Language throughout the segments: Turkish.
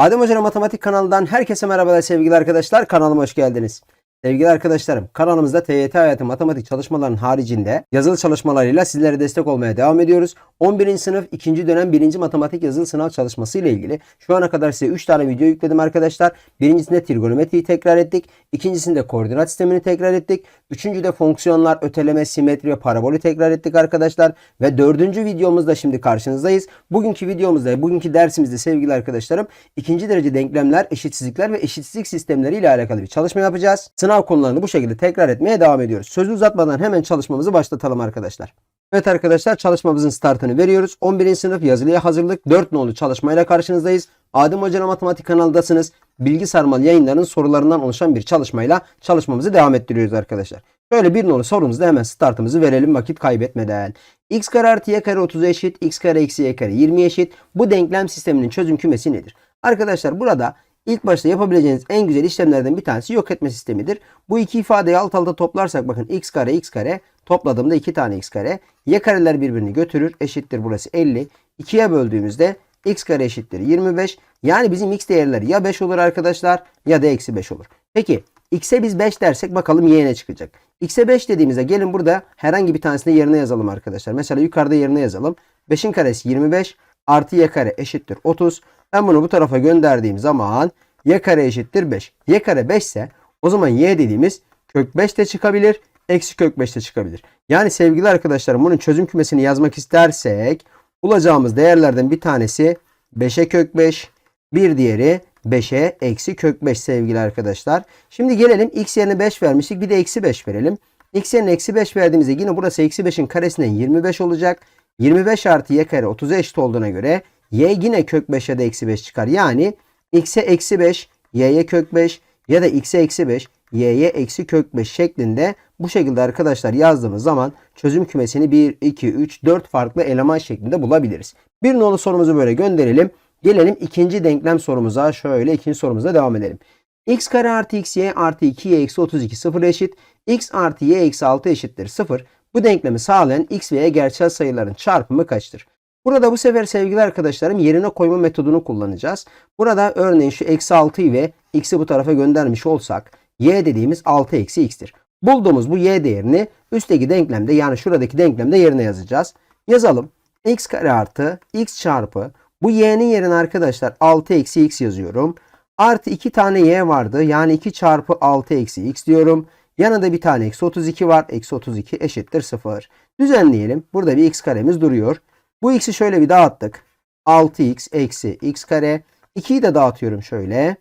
Adem Hoca Matematik kanalından herkese merhabalar sevgili arkadaşlar. Kanalıma hoş geldiniz. Sevgili arkadaşlarım kanalımızda TYT hayatı matematik çalışmaların haricinde yazılı çalışmalarıyla sizlere destek olmaya devam ediyoruz. 11. sınıf 2. dönem 1. matematik yazılı sınav çalışması ile ilgili şu ana kadar size 3 tane video yükledim arkadaşlar. Birincisinde trigonometriyi tekrar ettik. İkincisinde koordinat sistemini tekrar ettik. Üçüncüde fonksiyonlar, öteleme, simetri ve parabolü tekrar ettik arkadaşlar. Ve dördüncü videomuzda şimdi karşınızdayız. Bugünkü videomuzda, bugünkü dersimizde sevgili arkadaşlarım ikinci derece denklemler, eşitsizlikler ve eşitsizlik sistemleri ile alakalı bir çalışma yapacağız. Sınav konularını bu şekilde tekrar etmeye devam ediyoruz. Sözü uzatmadan hemen çalışmamızı başlatalım arkadaşlar. Evet arkadaşlar çalışmamızın startını veriyoruz. 11. sınıf yazılıya hazırlık 4 nolu çalışmayla karşınızdayız. Adem Hoca'nın matematik kanalındasınız. Bilgi Sarmal yayınlarının sorularından oluşan bir çalışmayla çalışmamızı devam ettiriyoruz arkadaşlar. Şöyle bir nolu sorumuzda hemen startımızı verelim vakit kaybetmeden. x kare artı y kare 30 eşit, x kare eksi y kare 20 eşit. Bu denklem sisteminin çözüm kümesi nedir? Arkadaşlar burada ilk başta yapabileceğiniz en güzel işlemlerden bir tanesi yok etme sistemidir. Bu iki ifadeyi alt alta toplarsak bakın x kare x kare topladığımda 2 tane x kare. Y kareler birbirini götürür. Eşittir burası 50. 2'ye böldüğümüzde x kare eşittir 25. Yani bizim x değerleri ya 5 olur arkadaşlar ya da eksi 5 olur. Peki x'e biz 5 dersek bakalım y ne çıkacak. x'e 5 dediğimizde gelin burada herhangi bir tanesini yerine yazalım arkadaşlar. Mesela yukarıda yerine yazalım. 5'in karesi 25 artı y kare eşittir 30. Ben bunu bu tarafa gönderdiğim zaman y kare eşittir 5. y kare 5 ise o zaman y dediğimiz kök 5 de çıkabilir. Eksi kök 5 de çıkabilir. Yani sevgili arkadaşlarım bunun çözüm kümesini yazmak istersek bulacağımız değerlerden bir tanesi 5'e kök 5. Bir diğeri 5'e eksi kök 5 sevgili arkadaşlar. Şimdi gelelim x yerine 5 vermiştik. Bir de eksi 5 verelim. x yerine eksi 5 verdiğimizde yine burası eksi 5'in karesinden 25 olacak. 25 artı y kare 30'a eşit olduğuna göre y yine kök 5'e de eksi 5 çıkar. Yani x'e eksi 5, y'ye kök 5 ya da x'e eksi 5, y'ye eksi kök 5 şeklinde bu şekilde arkadaşlar yazdığımız zaman çözüm kümesini 1, 2, 3, 4 farklı eleman şeklinde bulabiliriz. Bir nolu sorumuzu böyle gönderelim. Gelelim ikinci denklem sorumuza. Şöyle ikinci sorumuza devam edelim. x kare artı x y artı 2 y eksi 32 sıfır eşit. x artı y eksi 6 eşittir 0. Bu denklemi sağlayan x ve y gerçel sayıların çarpımı kaçtır? Burada bu sefer sevgili arkadaşlarım yerine koyma metodunu kullanacağız. Burada örneğin şu eksi 6'yı ve x'i bu tarafa göndermiş olsak y dediğimiz 6 eksi x'tir. Bulduğumuz bu y değerini üstteki denklemde yani şuradaki denklemde yerine yazacağız. Yazalım. x kare artı x çarpı bu y'nin yerine arkadaşlar 6 eksi x yazıyorum. Artı 2 tane y vardı. Yani 2 çarpı 6 eksi x diyorum. Yanında bir tane eksi 32 var. Eksi 32 eşittir 0. Düzenleyelim. Burada bir x karemiz duruyor. Bu x'i şöyle bir dağıttık. 6x eksi x kare. 2'yi de dağıtıyorum şöyle.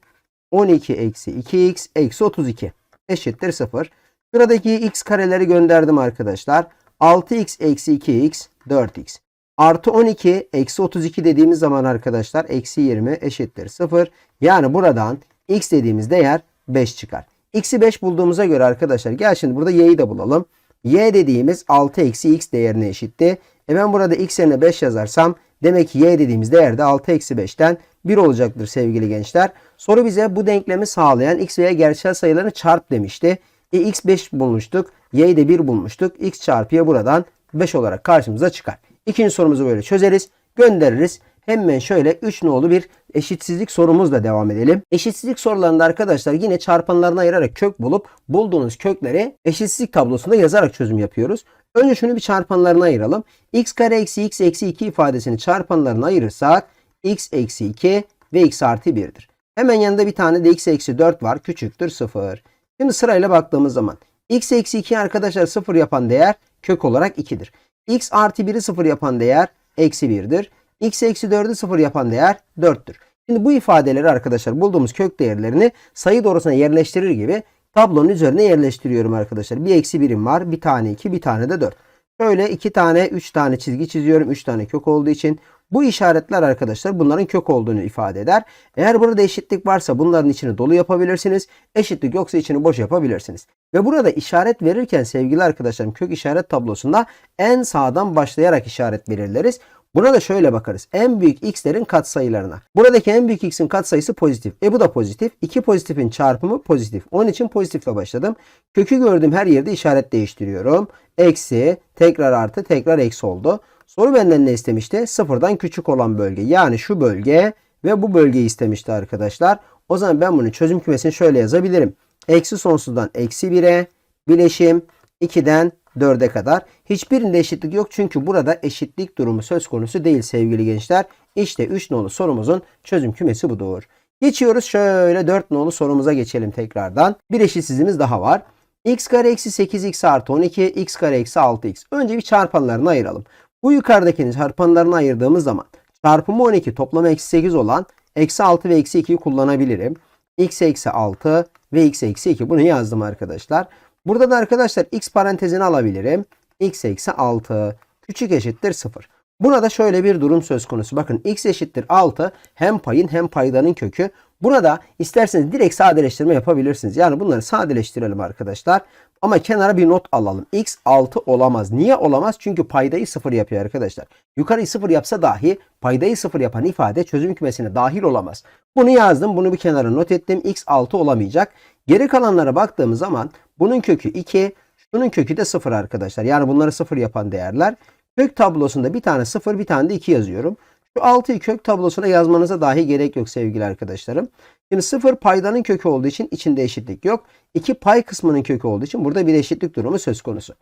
12 eksi 2x eksi 32 eşittir 0. Şuradaki x kareleri gönderdim arkadaşlar. 6x eksi 2x 4x. Artı 12 eksi 32 dediğimiz zaman arkadaşlar eksi 20 eşittir 0. Yani buradan x dediğimiz değer 5 çıkar. x'i 5 bulduğumuza göre arkadaşlar gel şimdi burada y'yi de bulalım. y dediğimiz 6 eksi x değerine eşitti. E ben burada x yerine 5 yazarsam demek ki y dediğimiz değer de 6 eksi 5'ten 1 olacaktır sevgili gençler. Soru bize bu denklemi sağlayan x ve y gerçel sayılarını çarp demişti. E, x 5 bulmuştuk. Y'yi de 1 bulmuştuk. x çarpı y buradan 5 olarak karşımıza çıkar. İkinci sorumuzu böyle çözeriz. Göndeririz. Hemen şöyle 3 nolu bir eşitsizlik sorumuzla devam edelim. Eşitsizlik sorularında arkadaşlar yine çarpanlarına ayırarak kök bulup bulduğunuz kökleri eşitsizlik tablosunda yazarak çözüm yapıyoruz. Önce şunu bir çarpanlarına ayıralım. x kare eksi x eksi 2 ifadesini çarpanlarına ayırırsak x eksi 2 ve x artı 1'dir. Hemen yanında bir tane de x eksi 4 var. Küçüktür 0. Şimdi sırayla baktığımız zaman x eksi 2 arkadaşlar 0 yapan değer kök olarak 2'dir. x artı 1'i 0 yapan değer eksi 1'dir. x eksi 4'ü 0 yapan değer 4'tür. Şimdi bu ifadeleri arkadaşlar bulduğumuz kök değerlerini sayı doğrusuna yerleştirir gibi tablonun üzerine yerleştiriyorum arkadaşlar. Bir eksi birim var. Bir tane 2 bir tane de 4. Şöyle 2 tane 3 tane çizgi çiziyorum. 3 tane kök olduğu için. Bu işaretler arkadaşlar bunların kök olduğunu ifade eder. Eğer burada eşitlik varsa bunların içini dolu yapabilirsiniz. Eşitlik yoksa içini boş yapabilirsiniz. Ve burada işaret verirken sevgili arkadaşlarım kök işaret tablosunda en sağdan başlayarak işaret belirleriz. Buna da şöyle bakarız. En büyük x'lerin katsayılarına. Buradaki en büyük x'in katsayısı pozitif. E bu da pozitif. İki pozitifin çarpımı pozitif. Onun için pozitifle başladım. Kökü gördüğüm her yerde işaret değiştiriyorum. Eksi, tekrar artı, tekrar eksi oldu. Soru benden ne istemişti? Sıfırdan küçük olan bölge. Yani şu bölge ve bu bölgeyi istemişti arkadaşlar. O zaman ben bunu çözüm kümesini şöyle yazabilirim. Eksi sonsuzdan eksi 1'e bileşim 2'den 4'e kadar. Hiçbirinde eşitlik yok çünkü burada eşitlik durumu söz konusu değil sevgili gençler. İşte 3 nolu sorumuzun çözüm kümesi budur. Geçiyoruz şöyle 4 nolu sorumuza geçelim tekrardan. Bir eşitsizliğimiz daha var. x kare eksi 8x artı 12 x kare eksi 6x. Önce bir çarpanlarını ayıralım. Bu yukarıdakinin çarpanlarını ayırdığımız zaman çarpımı 12 toplamı eksi 8 olan eksi 6 ve eksi 2'yi kullanabilirim. x eksi 6 ve x eksi 2 bunu yazdım arkadaşlar. Burada da arkadaşlar x parantezini alabilirim. x eksi 6 küçük eşittir 0. Burada şöyle bir durum söz konusu. Bakın x eşittir 6 hem payın hem paydanın kökü. Burada isterseniz direkt sadeleştirme yapabilirsiniz. Yani bunları sadeleştirelim arkadaşlar. Ama kenara bir not alalım. x 6 olamaz. Niye olamaz? Çünkü paydayı 0 yapıyor arkadaşlar. Yukarıyı 0 yapsa dahi paydayı 0 yapan ifade çözüm kümesine dahil olamaz. Bunu yazdım. Bunu bir kenara not ettim. x 6 olamayacak. Geri kalanlara baktığımız zaman bunun kökü 2, şunun kökü de 0 arkadaşlar. Yani bunları 0 yapan değerler. Kök tablosunda bir tane 0 bir tane de 2 yazıyorum. Şu 6'yı kök tablosuna yazmanıza dahi gerek yok sevgili arkadaşlarım. Şimdi 0 paydanın kökü olduğu için içinde eşitlik yok. 2 pay kısmının kökü olduğu için burada bir eşitlik durumu söz konusu.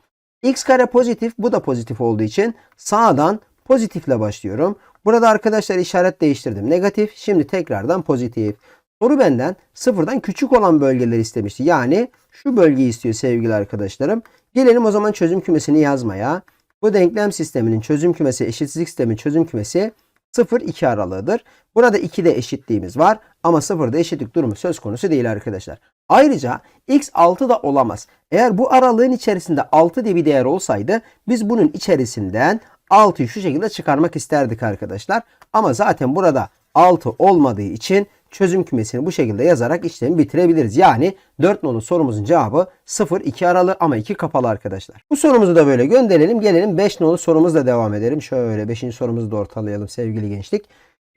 x kare pozitif bu da pozitif olduğu için sağdan pozitifle başlıyorum. Burada arkadaşlar işaret değiştirdim. Negatif şimdi tekrardan pozitif. Soru benden sıfırdan küçük olan bölgeleri istemişti. Yani şu bölgeyi istiyor sevgili arkadaşlarım. Gelelim o zaman çözüm kümesini yazmaya. Bu denklem sisteminin çözüm kümesi, eşitsizlik sisteminin çözüm kümesi 0-2 aralığıdır. Burada 2'de eşitliğimiz var ama 0'da eşitlik durumu söz konusu değil arkadaşlar. Ayrıca x 6 da olamaz. Eğer bu aralığın içerisinde 6 diye bir değer olsaydı biz bunun içerisinden 6'yı şu şekilde çıkarmak isterdik arkadaşlar. Ama zaten burada 6 olmadığı için çözüm kümesini bu şekilde yazarak işlemi bitirebiliriz. Yani 4 nolu sorumuzun cevabı 0, 2 aralı ama 2 kapalı arkadaşlar. Bu sorumuzu da böyle gönderelim. Gelelim 5 nolu sorumuzla devam edelim. Şöyle 5. sorumuzu da ortalayalım sevgili gençlik.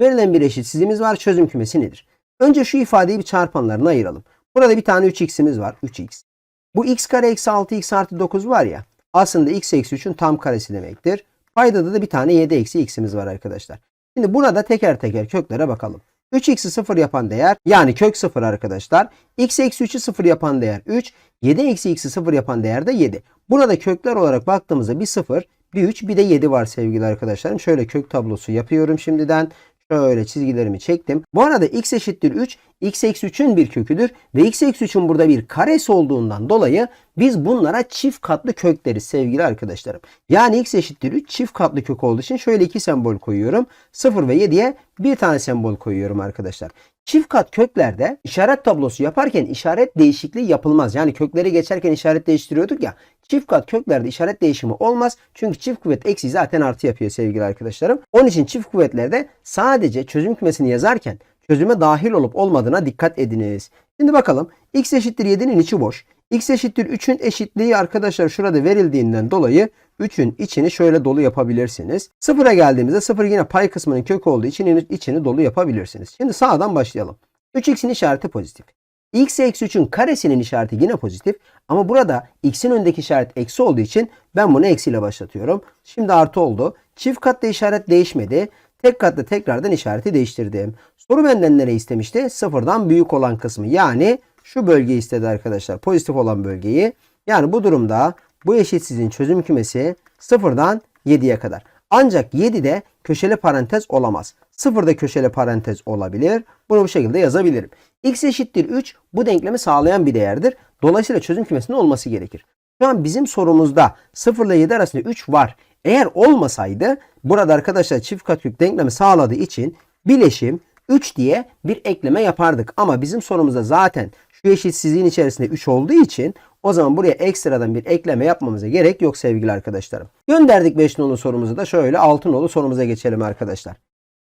Verilen bir eşitsizliğimiz var. Çözüm kümesi nedir? Önce şu ifadeyi bir çarpanlarına ayıralım. Burada bir tane 3x'imiz var. 3x. Bu x kare eksi 6x artı 9 var ya. Aslında x eksi 3'ün tam karesi demektir. Paydada da bir tane 7 eksi x'imiz var arkadaşlar. Şimdi burada teker teker köklere bakalım. 3x'i 0 yapan değer yani kök 0 arkadaşlar. x eksi 3'ü 0 yapan değer 3. 7 eksi x'i 0 yapan değer de 7. Burada kökler olarak baktığımızda bir 0, bir 3, bir de 7 var sevgili arkadaşlarım. Şöyle kök tablosu yapıyorum şimdiden. Şöyle çizgilerimi çektim. Bu arada x eşittir 3. x eksi 3'ün bir köküdür. Ve x eksi 3'ün burada bir karesi olduğundan dolayı biz bunlara çift katlı kök deriz sevgili arkadaşlarım. Yani x eşittir 3 çift katlı kök olduğu için şöyle iki sembol koyuyorum. 0 ve 7'ye bir tane sembol koyuyorum arkadaşlar. Çift kat köklerde işaret tablosu yaparken işaret değişikliği yapılmaz. Yani kökleri geçerken işaret değiştiriyorduk ya. Çift kat köklerde işaret değişimi olmaz. Çünkü çift kuvvet eksi zaten artı yapıyor sevgili arkadaşlarım. Onun için çift kuvvetlerde sadece çözüm kümesini yazarken çözüme dahil olup olmadığına dikkat ediniz. Şimdi bakalım x eşittir 7'nin içi boş. X eşittir 3'ün eşitliği arkadaşlar şurada verildiğinden dolayı 3'ün içini şöyle dolu yapabilirsiniz. Sıfıra geldiğimizde sıfır yine pay kısmının kökü olduğu için içini dolu yapabilirsiniz. Şimdi sağdan başlayalım. 3x'in işareti pozitif. x eksi 3'ün karesinin işareti yine pozitif. Ama burada x'in önündeki işaret eksi olduğu için ben bunu eksiyle başlatıyorum. Şimdi artı oldu. Çift katta işaret değişmedi. Tek katta tekrardan işareti değiştirdim. Soru benden nereyi istemişti? Sıfırdan büyük olan kısmı. Yani şu bölgeyi istedi arkadaşlar. Pozitif olan bölgeyi. Yani bu durumda bu eşitsizliğin çözüm kümesi sıfırdan 7'ye kadar. Ancak 7'de köşeli parantez olamaz. Sıfırda köşeli parantez olabilir. Bunu bu şekilde yazabilirim. x eşittir 3 bu denklemi sağlayan bir değerdir. Dolayısıyla çözüm kümesinin olması gerekir. Şu an bizim sorumuzda 0 ile 7 arasında 3 var. Eğer olmasaydı burada arkadaşlar çift katkök denklemi sağladığı için bileşim 3 diye bir ekleme yapardık. Ama bizim sorumuzda zaten şu eşitsizliğin içerisinde 3 olduğu için o zaman buraya ekstradan bir ekleme yapmamıza gerek yok sevgili arkadaşlarım. Gönderdik 5 nolu sorumuzu da şöyle 6 nolu sorumuza geçelim arkadaşlar.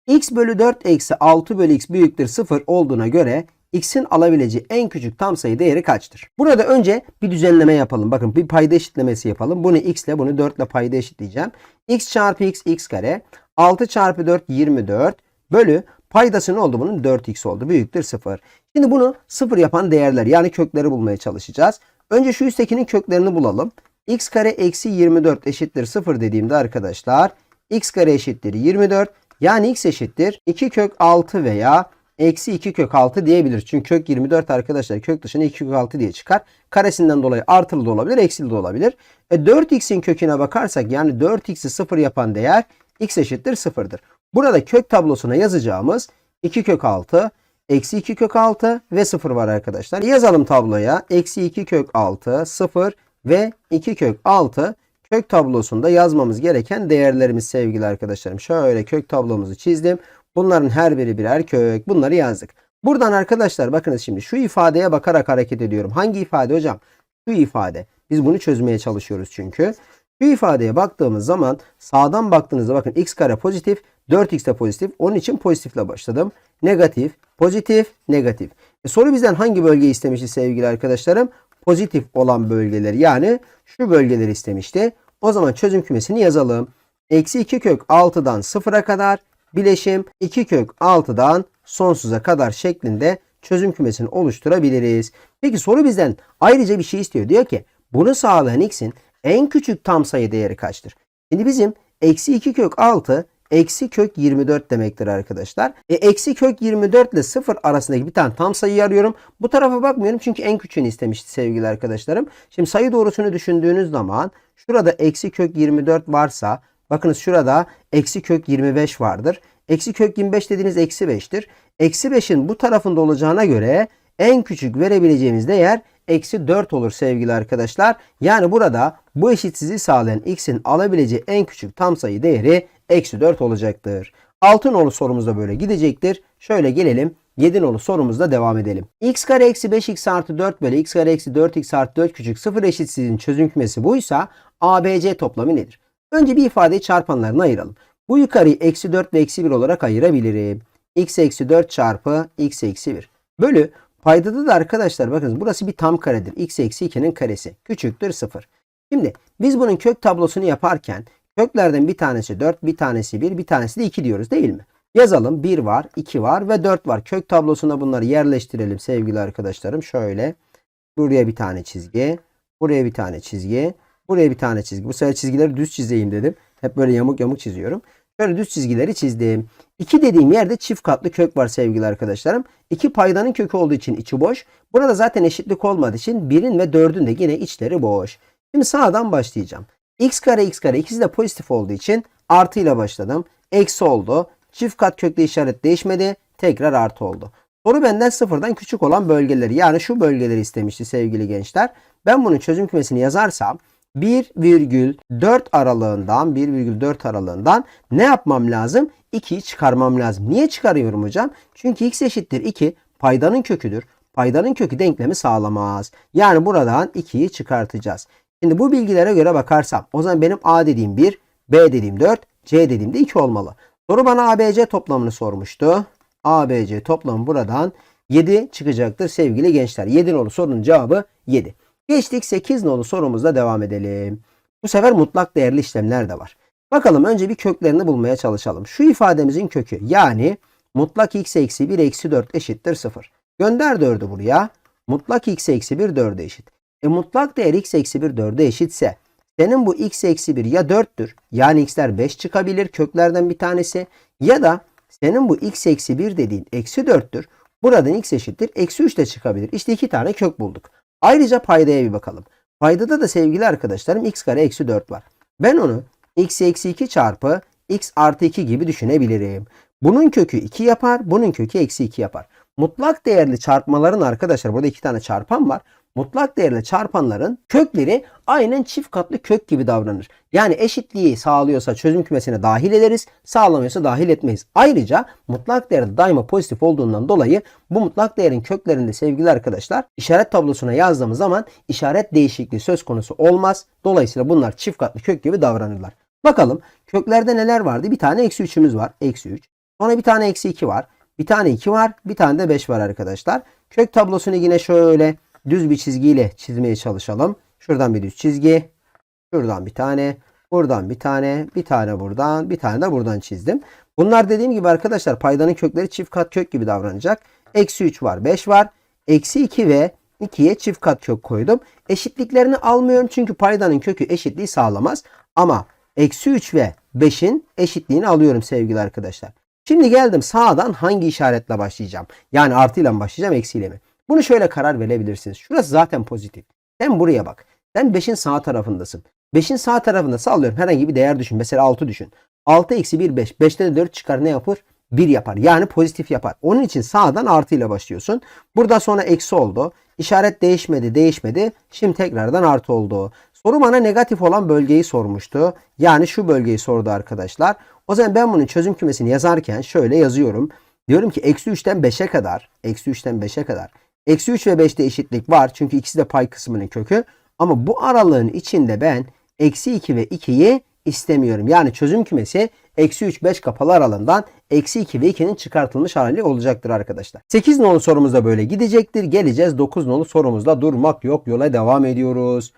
x bölü 4 eksi 6 bölü x büyüktür 0 olduğuna göre x'in alabileceği en küçük tam sayı değeri kaçtır? Burada önce bir düzenleme yapalım. Bakın bir payda eşitlemesi yapalım. Bunu x ile bunu 4 ile payda eşitleyeceğim. x çarpı x x kare 6 çarpı 4 24 bölü paydası ne oldu bunun? 4x oldu. Büyüktür 0. Şimdi bunu 0 yapan değerler yani kökleri bulmaya çalışacağız. Önce şu üsttekinin köklerini bulalım. x kare eksi 24 eşittir 0 dediğimde arkadaşlar x kare eşittir 24. Yani x eşittir 2 kök 6 veya eksi 2 kök 6 diyebiliriz. Çünkü kök 24 arkadaşlar kök dışına 2 kök 6 diye çıkar. Karesinden dolayı artılı da olabilir, eksili de olabilir. E 4x'in köküne bakarsak yani 4x'i 0 yapan değer x eşittir 0'dır. Burada kök tablosuna yazacağımız 2 kök 6, eksi 2 kök 6 ve 0 var arkadaşlar. Yazalım tabloya. Eksi 2 kök 6, 0 ve 2 kök 6 kök tablosunda yazmamız gereken değerlerimiz sevgili arkadaşlarım. Şöyle kök tablomuzu çizdim. Bunların her biri birer kök. Bunları yazdık. Buradan arkadaşlar bakınız şimdi şu ifadeye bakarak hareket ediyorum. Hangi ifade hocam? Şu ifade. Biz bunu çözmeye çalışıyoruz çünkü. Şu ifadeye baktığımız zaman sağdan baktığınızda bakın x kare pozitif 4x de pozitif. Onun için pozitifle başladım. Negatif, pozitif, negatif. E soru bizden hangi bölgeyi istemişti sevgili arkadaşlarım? Pozitif olan bölgeleri yani şu bölgeleri istemişti. O zaman çözüm kümesini yazalım. Eksi 2 kök 6'dan 0'a kadar bileşim 2 kök 6'dan sonsuza kadar şeklinde çözüm kümesini oluşturabiliriz. Peki soru bizden ayrıca bir şey istiyor. Diyor ki bunu sağlayan x'in en küçük tam sayı değeri kaçtır? Şimdi bizim eksi 2 kök 6 eksi kök 24 demektir arkadaşlar. E, eksi kök 24 ile 0 arasındaki bir tane tam sayıyı arıyorum. Bu tarafa bakmıyorum çünkü en küçüğünü istemişti sevgili arkadaşlarım. Şimdi sayı doğrusunu düşündüğünüz zaman şurada eksi kök 24 varsa bakınız şurada eksi kök 25 vardır. Eksi kök 25 dediğiniz eksi 5'tir. Eksi 5'in bu tarafında olacağına göre en küçük verebileceğimiz değer eksi 4 olur sevgili arkadaşlar. Yani burada bu eşitsizliği sağlayan x'in alabileceği en küçük tam sayı değeri eksi 4 olacaktır. 6 nolu sorumuz da böyle gidecektir. Şöyle gelelim 7 nolu sorumuzda devam edelim. x kare eksi 5x artı 4 bölü x kare eksi 4x artı 4 küçük 0 eşitsizliğin çözüm kümesi buysa ABC toplamı nedir? Önce bir ifadeyi çarpanlarına ayıralım. Bu yukarıyı eksi 4 ve eksi 1 olarak ayırabilirim. x eksi 4 çarpı x eksi 1 bölü Paydada da arkadaşlar bakın burası bir tam karedir. x eksi 2'nin karesi küçüktür 0. Şimdi biz bunun kök tablosunu yaparken köklerden bir tanesi 4, bir tanesi 1, bir tanesi de 2 diyoruz değil mi? Yazalım 1 var, 2 var ve 4 var. Kök tablosuna bunları yerleştirelim sevgili arkadaşlarım. Şöyle buraya bir tane çizgi, buraya bir tane çizgi, buraya bir tane çizgi. Bu sefer çizgileri düz çizeyim dedim. Hep böyle yamuk yamuk çiziyorum. Şöyle düz çizgileri çizdim. 2 dediğim yerde çift katlı kök var sevgili arkadaşlarım. 2 paydanın kökü olduğu için içi boş. Burada zaten eşitlik olmadığı için 1'in ve 4'ün de yine içleri boş. Şimdi sağdan başlayacağım. X kare x kare ikisi de pozitif olduğu için artı ile başladım. Eksi oldu. Çift kat kökle işaret değişmedi. Tekrar artı oldu. Soru benden sıfırdan küçük olan bölgeleri yani şu bölgeleri istemişti sevgili gençler. Ben bunun çözüm kümesini yazarsam 1,4 aralığından 1,4 aralığından ne yapmam lazım? 2'yi çıkarmam lazım. Niye çıkarıyorum hocam? Çünkü x eşittir 2 paydanın köküdür. Paydanın kökü denklemi sağlamaz. Yani buradan 2'yi çıkartacağız. Şimdi bu bilgilere göre bakarsam o zaman benim a dediğim 1, b dediğim 4, c dediğim de 2 olmalı. Soru bana ABC toplamını sormuştu. ABC toplamı buradan 7 çıkacaktır sevgili gençler. 7 nolu sorunun cevabı 7. Geçtik 8 nolu sorumuzla devam edelim. Bu sefer mutlak değerli işlemler de var. Bakalım önce bir köklerini bulmaya çalışalım. Şu ifademizin kökü yani mutlak x eksi 1 eksi 4 eşittir 0. Gönder 4'ü buraya. Mutlak x eksi 1 4'e eşit. E mutlak değer x eksi 1 4'e eşitse senin bu x eksi 1 ya 4'tür yani x'ler 5 çıkabilir köklerden bir tanesi ya da senin bu x eksi 1 dediğin eksi 4'tür. Buradan x eşittir eksi 3 de çıkabilir. İşte iki tane kök bulduk. Ayrıca paydaya bir bakalım. Paydada da sevgili arkadaşlarım x kare eksi 4 var. Ben onu x eksi 2 çarpı x artı 2 gibi düşünebilirim. Bunun kökü 2 yapar. Bunun kökü eksi 2 yapar. Mutlak değerli çarpmaların arkadaşlar burada iki tane çarpan var. Mutlak değerli çarpanların kökleri aynen çift katlı kök gibi davranır. Yani eşitliği sağlıyorsa çözüm kümesine dahil ederiz. Sağlamıyorsa dahil etmeyiz. Ayrıca mutlak değerde daima pozitif olduğundan dolayı bu mutlak değerin köklerinde sevgili arkadaşlar işaret tablosuna yazdığımız zaman işaret değişikliği söz konusu olmaz. Dolayısıyla bunlar çift katlı kök gibi davranırlar. Bakalım köklerde neler vardı? Bir tane eksi 3'ümüz var. Eksi 3. Sonra bir tane eksi 2 var. Bir tane 2 var. Bir tane de 5 var arkadaşlar. Kök tablosunu yine şöyle düz bir çizgiyle çizmeye çalışalım. Şuradan bir düz çizgi. Şuradan bir tane. Buradan bir tane. Bir tane buradan. Bir tane de buradan çizdim. Bunlar dediğim gibi arkadaşlar paydanın kökleri çift kat kök gibi davranacak. Eksi 3 var. 5 var. Eksi 2 ve 2'ye çift kat kök koydum. Eşitliklerini almıyorum çünkü paydanın kökü eşitliği sağlamaz. Ama Eksi 3 ve 5'in eşitliğini alıyorum sevgili arkadaşlar. Şimdi geldim sağdan hangi işaretle başlayacağım? Yani artıyla mı başlayacağım eksiyle mi? Bunu şöyle karar verebilirsiniz. Şurası zaten pozitif. Sen buraya bak. Sen 5'in sağ tarafındasın. 5'in sağ tarafında sallıyorum herhangi bir değer düşün. Mesela 6 düşün. 6 eksi 1 5. 5'te de 4 çıkar ne yapar? 1 yapar. Yani pozitif yapar. Onun için sağdan artıyla başlıyorsun. Burada sonra eksi oldu. İşaret değişmedi değişmedi. Şimdi tekrardan artı oldu. Soru bana negatif olan bölgeyi sormuştu. Yani şu bölgeyi sordu arkadaşlar. O zaman ben bunun çözüm kümesini yazarken şöyle yazıyorum. Diyorum ki eksi 3'ten 5'e kadar. Eksi 3'ten 5'e kadar. Eksi 3 ve 5'te eşitlik var. Çünkü ikisi de pay kısmının kökü. Ama bu aralığın içinde ben eksi 2 ve 2'yi istemiyorum. Yani çözüm kümesi eksi 3 5 kapalı aralığından eksi 2 ve 2'nin çıkartılmış hali olacaktır arkadaşlar. 8 nolu sorumuz da böyle gidecektir. Geleceğiz 9 nolu sorumuzda durmak yok yola devam ediyoruz.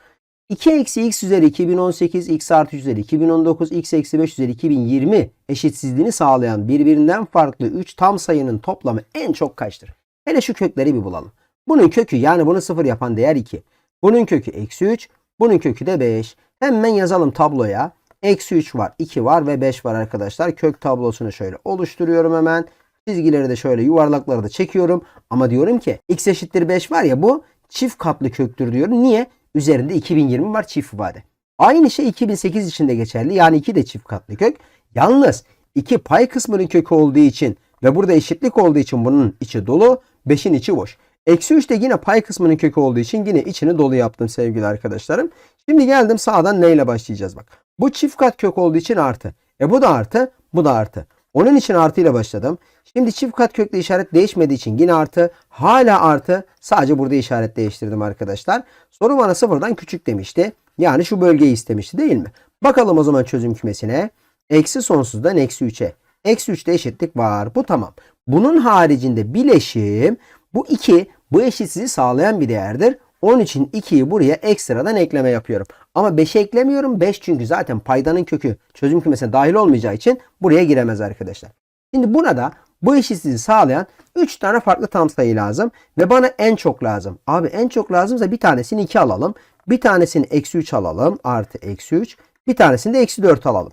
2 eksi x üzeri 2018, x artı üzeri 2019, x eksi 5 üzeri 2020 eşitsizliğini sağlayan birbirinden farklı 3 tam sayının toplamı en çok kaçtır? Hele şu kökleri bir bulalım. Bunun kökü yani bunu sıfır yapan değer 2. Bunun kökü eksi 3. Bunun kökü de 5. Hemen yazalım tabloya. Eksi 3 var, 2 var ve 5 var arkadaşlar. Kök tablosunu şöyle oluşturuyorum hemen. Çizgileri de şöyle yuvarlakları da çekiyorum. Ama diyorum ki x eşittir 5 var ya bu çift katlı köktür diyorum. Niye? Üzerinde 2020 var çift ifade. Aynı şey 2008 için de geçerli. Yani 2 de çift katlı kök. Yalnız 2 pay kısmının kökü olduğu için ve burada eşitlik olduğu için bunun içi dolu. 5'in içi boş. Eksi 3 de yine pay kısmının kökü olduğu için yine içini dolu yaptım sevgili arkadaşlarım. Şimdi geldim sağdan neyle başlayacağız bak. Bu çift kat kök olduğu için artı. E bu da artı, bu da artı. Onun için artı ile başladım. Şimdi çift kat kökle işaret değişmediği için yine artı. Hala artı. Sadece burada işaret değiştirdim arkadaşlar. Soru bana sıfırdan küçük demişti. Yani şu bölgeyi istemişti değil mi? Bakalım o zaman çözüm kümesine. Eksi sonsuzdan eksi 3'e. Eksi 3'te eşitlik var. Bu tamam. Bunun haricinde bileşim bu 2 bu eşitsizliği sağlayan bir değerdir. Onun için 2'yi buraya ekstradan ekleme yapıyorum. Ama 5'e eklemiyorum. 5 çünkü zaten paydanın kökü çözüm kümesine dahil olmayacağı için buraya giremez arkadaşlar. Şimdi buna da bu eşitsizliği sağlayan 3 tane farklı tam sayı lazım. Ve bana en çok lazım. Abi en çok lazımsa bir tanesini 2 alalım. Bir tanesini eksi 3 alalım. Artı eksi 3. Bir tanesini de eksi 4 alalım.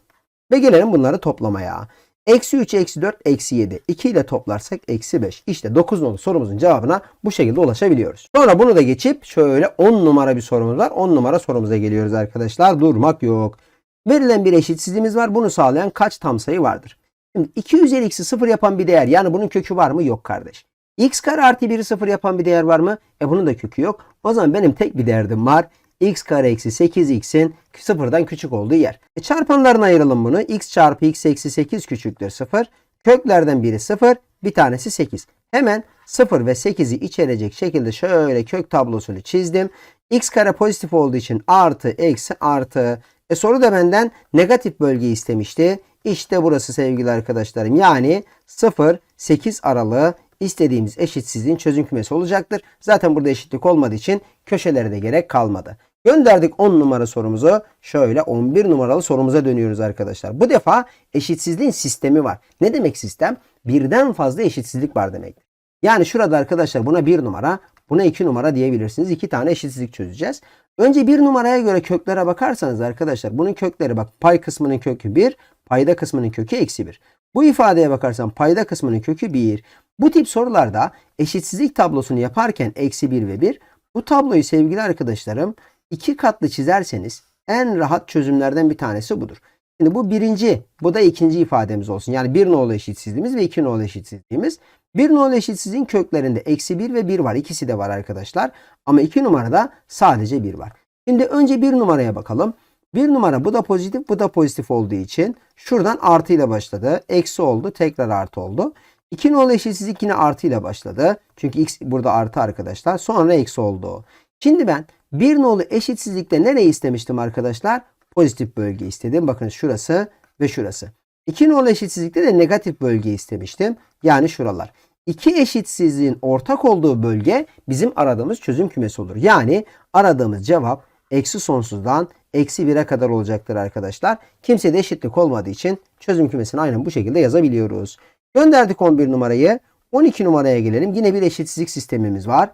Ve gelelim bunları toplamaya. Eksi 3, eksi 4, eksi 7. 2 ile toplarsak eksi 5. İşte 9 nolu sorumuzun cevabına bu şekilde ulaşabiliyoruz. Sonra bunu da geçip şöyle 10 numara bir sorumuz var. 10 numara sorumuza geliyoruz arkadaşlar. Durmak yok. Verilen bir eşitsizliğimiz var. Bunu sağlayan kaç tam sayı vardır? Şimdi 2 üzeri x'i 0 yapan bir değer. Yani bunun kökü var mı? Yok kardeş. x kare artı 1'i 0 yapan bir değer var mı? E bunun da kökü yok. O zaman benim tek bir derdim var x kare eksi 8x'in sıfırdan küçük olduğu yer. E çarpanlarına ayıralım bunu. x çarpı x eksi 8 küçüktür 0. Köklerden biri 0, bir tanesi 8. Hemen 0 ve 8'i içerecek şekilde şöyle kök tablosunu çizdim. x kare pozitif olduğu için artı eksi artı. E soru da benden negatif bölgeyi istemişti. İşte burası sevgili arkadaşlarım. Yani 0, 8 aralığı istediğimiz eşitsizliğin çözüm kümesi olacaktır. Zaten burada eşitlik olmadığı için köşelere de gerek kalmadı. Gönderdik 10 numara sorumuzu. Şöyle 11 numaralı sorumuza dönüyoruz arkadaşlar. Bu defa eşitsizliğin sistemi var. Ne demek sistem? Birden fazla eşitsizlik var demek. Yani şurada arkadaşlar buna 1 numara, buna 2 numara diyebilirsiniz. 2 tane eşitsizlik çözeceğiz. Önce 1 numaraya göre köklere bakarsanız arkadaşlar bunun kökleri bak pay kısmının kökü 1, payda kısmının kökü eksi 1. Bu ifadeye bakarsan payda kısmının kökü 1. Bu tip sorularda eşitsizlik tablosunu yaparken eksi 1 ve 1 bu tabloyu sevgili arkadaşlarım iki katlı çizerseniz en rahat çözümlerden bir tanesi budur. Şimdi bu birinci, bu da ikinci ifademiz olsun. Yani bir nolu eşitsizliğimiz ve iki nolu eşitsizliğimiz. Bir nolu eşitsizliğin köklerinde eksi 1 ve 1 var. İkisi de var arkadaşlar. Ama iki numarada sadece 1 var. Şimdi önce bir numaraya bakalım. Bir numara bu da pozitif bu da pozitif olduğu için şuradan artı ile başladı. Eksi oldu tekrar artı oldu. 2 nolu eşitsizlik yine artı ile başladı. Çünkü x burada artı arkadaşlar. Sonra eksi oldu. Şimdi ben bir nolu eşitsizlikte nereyi istemiştim arkadaşlar? Pozitif bölge istedim. Bakın şurası ve şurası. 2 nolu eşitsizlikte de negatif bölge istemiştim. Yani şuralar. İki eşitsizliğin ortak olduğu bölge bizim aradığımız çözüm kümesi olur. Yani aradığımız cevap eksi sonsuzdan eksi 1'e kadar olacaktır arkadaşlar. Kimsede eşitlik olmadığı için çözüm kümesini aynen bu şekilde yazabiliyoruz. Gönderdik 11 numarayı. 12 numaraya gelelim. Yine bir eşitsizlik sistemimiz var.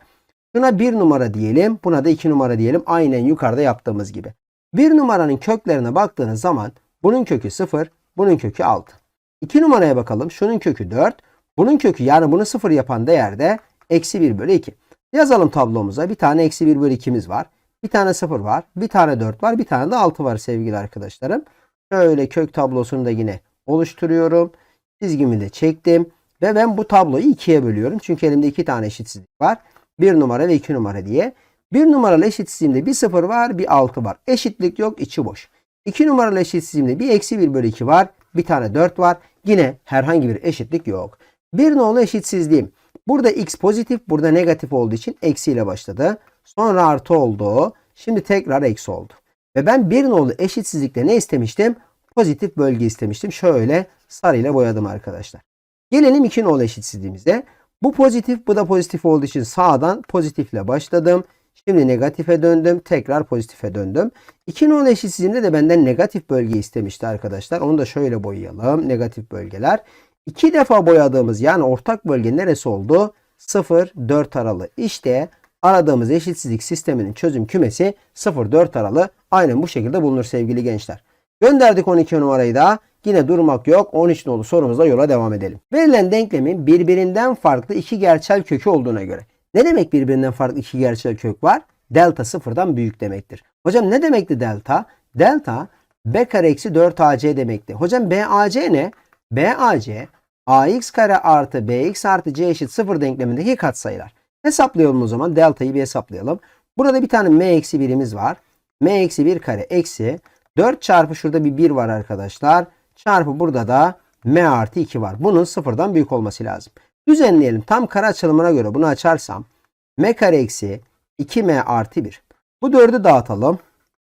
Şuna 1 numara diyelim. Buna da 2 numara diyelim. Aynen yukarıda yaptığımız gibi. 1 numaranın köklerine baktığınız zaman Bunun kökü 0. Bunun kökü 6. 2 numaraya bakalım. Şunun kökü 4. Bunun kökü yani bunu 0 yapan değer de eksi 1 bölü 2. Yazalım tablomuza. Bir tane eksi 1 bölü 2'miz var. Bir tane 0 var. Bir tane 4 var. Bir tane de 6 var sevgili arkadaşlarım. Şöyle kök tablosunu da yine oluşturuyorum. Çizgimi de çektim. Ve ben bu tabloyu ikiye bölüyorum. Çünkü elimde iki tane eşitsizlik var. 1 numara ve 2 numara diye. 1 numaralı eşitsizliğimde bir 0 var bir 6 var. Eşitlik yok içi boş. 2 numaralı eşitsizliğimde bir eksi 1 bölü 2 var. Bir tane 4 var. Yine herhangi bir eşitlik yok. Bir nolu eşitsizliğim. Burada x pozitif burada negatif olduğu için eksiyle başladı. Sonra artı oldu. Şimdi tekrar eksi oldu. Ve ben bir nolu eşitsizlikte ne istemiştim? Pozitif bölge istemiştim. Şöyle sarıyla boyadım arkadaşlar. Gelelim iki nolu eşitsizliğimize. Bu pozitif bu da pozitif olduğu için sağdan pozitifle başladım. Şimdi negatife döndüm. Tekrar pozitife döndüm. 2 nolu eşitsizliğimde de benden negatif bölge istemişti arkadaşlar. Onu da şöyle boyayalım. Negatif bölgeler. İki defa boyadığımız yani ortak bölge neresi oldu? 0, 4 aralı. İşte aradığımız eşitsizlik sisteminin çözüm kümesi 0, 4 aralı. Aynen bu şekilde bulunur sevgili gençler. Gönderdik 12 numarayı da. Yine durmak yok. 13 nolu sorumuzla yola devam edelim. Verilen denklemin birbirinden farklı iki gerçel kökü olduğuna göre. Ne demek birbirinden farklı iki gerçel kök var? Delta sıfırdan büyük demektir. Hocam ne demekti delta? Delta b kare eksi 4ac demekti. Hocam bac ne? bac ax kare artı bx artı c eşit sıfır denklemindeki katsayılar. Hesaplayalım o zaman. Delta'yı bir hesaplayalım. Burada bir tane m eksi birimiz var. m eksi 1 kare eksi 4 çarpı şurada bir 1 var arkadaşlar. Çarpı burada da m artı 2 var. Bunun sıfırdan büyük olması lazım. Düzenleyelim. Tam kare açılımına göre bunu açarsam m kare eksi 2m artı 1. Bu 4'ü dağıtalım.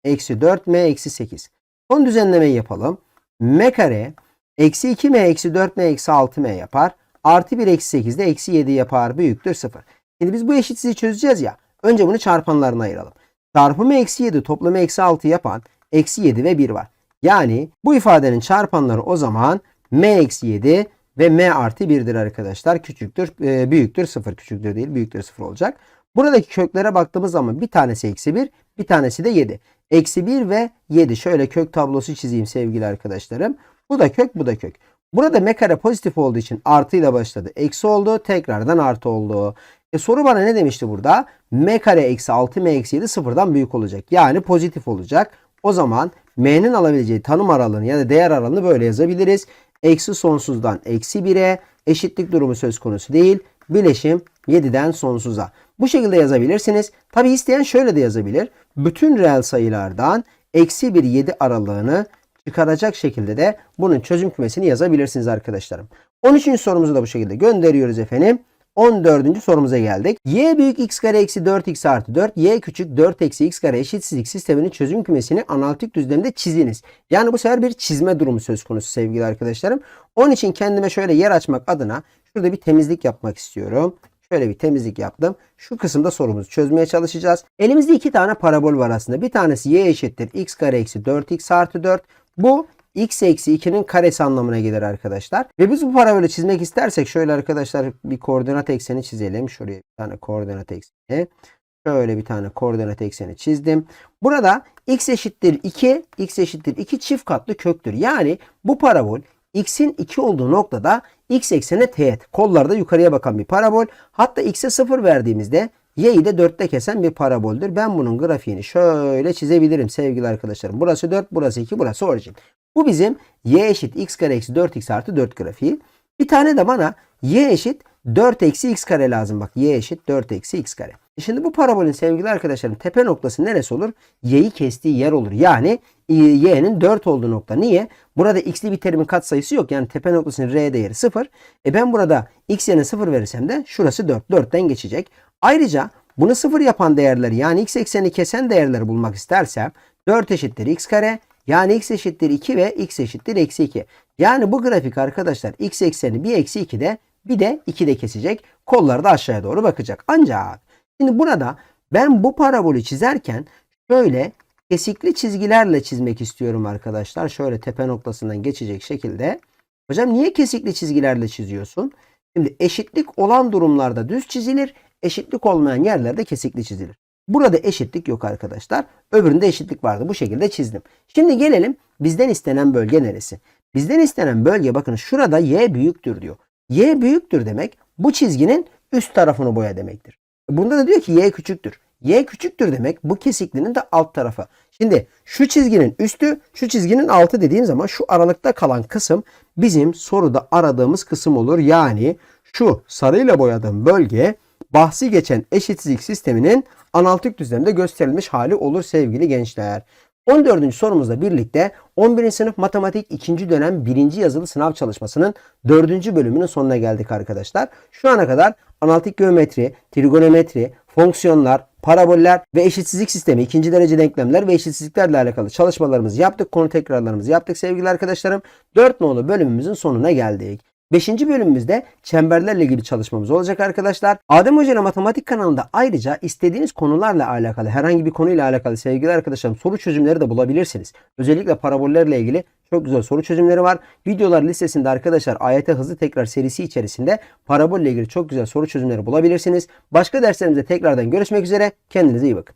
Eksi 4m eksi 8. Son düzenlemeyi yapalım. m kare eksi 2m eksi 4m eksi 6m yapar. Artı 1 eksi 8 de eksi 7 yapar. Büyüktür 0. Şimdi biz bu eşitsizliği çözeceğiz ya. Önce bunu çarpanlarına ayıralım. Çarpımı eksi 7 toplamı eksi 6 yapan eksi 7 ve 1 var. Yani bu ifadenin çarpanları o zaman m eksi 7 ve m artı 1'dir arkadaşlar. Küçüktür, e, büyüktür 0. Küçüktür değil, büyüktür 0 olacak. Buradaki köklere baktığımız zaman bir tanesi eksi 1, bir tanesi de 7. Eksi 1 ve 7. Şöyle kök tablosu çizeyim sevgili arkadaşlarım. Bu da kök, bu da kök. Burada m kare pozitif olduğu için artıyla başladı. Eksi oldu, tekrardan artı oldu. E soru bana ne demişti burada? m kare eksi 6 m eksi 7 sıfırdan büyük olacak. Yani pozitif olacak. O zaman m'nin alabileceği tanım aralığını ya da değer aralığını böyle yazabiliriz. Eksi sonsuzdan eksi 1'e eşitlik durumu söz konusu değil. Bileşim 7'den sonsuza. Bu şekilde yazabilirsiniz. Tabi isteyen şöyle de yazabilir. Bütün reel sayılardan eksi 1 7 aralığını çıkaracak şekilde de bunun çözüm kümesini yazabilirsiniz arkadaşlarım. 13. sorumuzu da bu şekilde gönderiyoruz efendim. 14. sorumuza geldik. y büyük x kare eksi 4x artı 4, y küçük 4 eksi x kare eşitsizlik sisteminin çözüm kümesini analitik düzlemde çiziniz. Yani bu sefer bir çizme durumu söz konusu sevgili arkadaşlarım. Onun için kendime şöyle yer açmak adına şurada bir temizlik yapmak istiyorum. Şöyle bir temizlik yaptım. Şu kısımda sorumuzu çözmeye çalışacağız. Elimizde iki tane parabol var aslında. Bir tanesi y eşittir x kare eksi 4x artı 4. Bu x eksi 2'nin karesi anlamına gelir arkadaşlar. Ve biz bu parabolü çizmek istersek şöyle arkadaşlar bir koordinat ekseni çizelim. Şuraya bir tane koordinat ekseni. Şöyle bir tane koordinat ekseni çizdim. Burada x eşittir 2, x eşittir 2 çift katlı köktür. Yani bu parabol x'in 2 olduğu noktada x eksene teğet. Kollarda yukarıya bakan bir parabol. Hatta x'e 0 verdiğimizde y'yi de 4'te kesen bir paraboldür. Ben bunun grafiğini şöyle çizebilirim sevgili arkadaşlarım. Burası 4, burası 2, burası orijin. Bu bizim y eşit x kare eksi 4x artı 4 grafiği. Bir tane de bana y eşit 4 eksi x kare lazım. Bak y eşit 4 eksi x kare. E şimdi bu parabolün sevgili arkadaşlarım tepe noktası neresi olur? Y'yi kestiği yer olur. Yani e, y'nin 4 olduğu nokta. Niye? Burada x'li bir terimin katsayısı yok. Yani tepe noktasının r değeri 0. E ben burada x yerine 0 verirsem de şurası 4. 4'ten geçecek. Ayrıca bunu 0 yapan değerleri yani x ekseni kesen değerleri bulmak istersem 4 eşittir x kare yani x eşittir 2 ve x eşittir eksi 2. Yani bu grafik arkadaşlar x ekseni bir eksi 2 de bir de 2 de kesecek. Kollar da aşağıya doğru bakacak. Ancak şimdi burada ben bu parabolü çizerken şöyle kesikli çizgilerle çizmek istiyorum arkadaşlar. Şöyle tepe noktasından geçecek şekilde. Hocam niye kesikli çizgilerle çiziyorsun? Şimdi eşitlik olan durumlarda düz çizilir. Eşitlik olmayan yerlerde kesikli çizilir. Burada eşitlik yok arkadaşlar. Öbüründe eşitlik vardı. Bu şekilde çizdim. Şimdi gelelim bizden istenen bölge neresi? Bizden istenen bölge bakın şurada y büyüktür diyor. Y büyüktür demek bu çizginin üst tarafını boya demektir. Bunda da diyor ki y küçüktür. Y küçüktür demek bu kesiklinin de alt tarafı. Şimdi şu çizginin üstü, şu çizginin altı dediğim zaman şu aralıkta kalan kısım bizim soruda aradığımız kısım olur. Yani şu sarıyla boyadığım bölge bahsi geçen eşitsizlik sisteminin analtik düzlemde gösterilmiş hali olur sevgili gençler. 14. sorumuzla birlikte 11. sınıf matematik 2. dönem 1. yazılı sınav çalışmasının 4. bölümünün sonuna geldik arkadaşlar. Şu ana kadar analitik geometri, trigonometri, fonksiyonlar, paraboller ve eşitsizlik sistemi, ikinci derece denklemler ve eşitsizliklerle alakalı çalışmalarımızı yaptık. Konu tekrarlarımızı yaptık sevgili arkadaşlarım. 4 nolu bölümümüzün sonuna geldik. 5. bölümümüzde çemberlerle ilgili çalışmamız olacak arkadaşlar. Adem Hoca ile Matematik kanalında ayrıca istediğiniz konularla alakalı herhangi bir konuyla alakalı sevgili arkadaşlarım soru çözümleri de bulabilirsiniz. Özellikle parabollerle ilgili çok güzel soru çözümleri var. Videolar listesinde arkadaşlar AYT hızlı tekrar serisi içerisinde parabolle ilgili çok güzel soru çözümleri bulabilirsiniz. Başka derslerimizde tekrardan görüşmek üzere. Kendinize iyi bakın.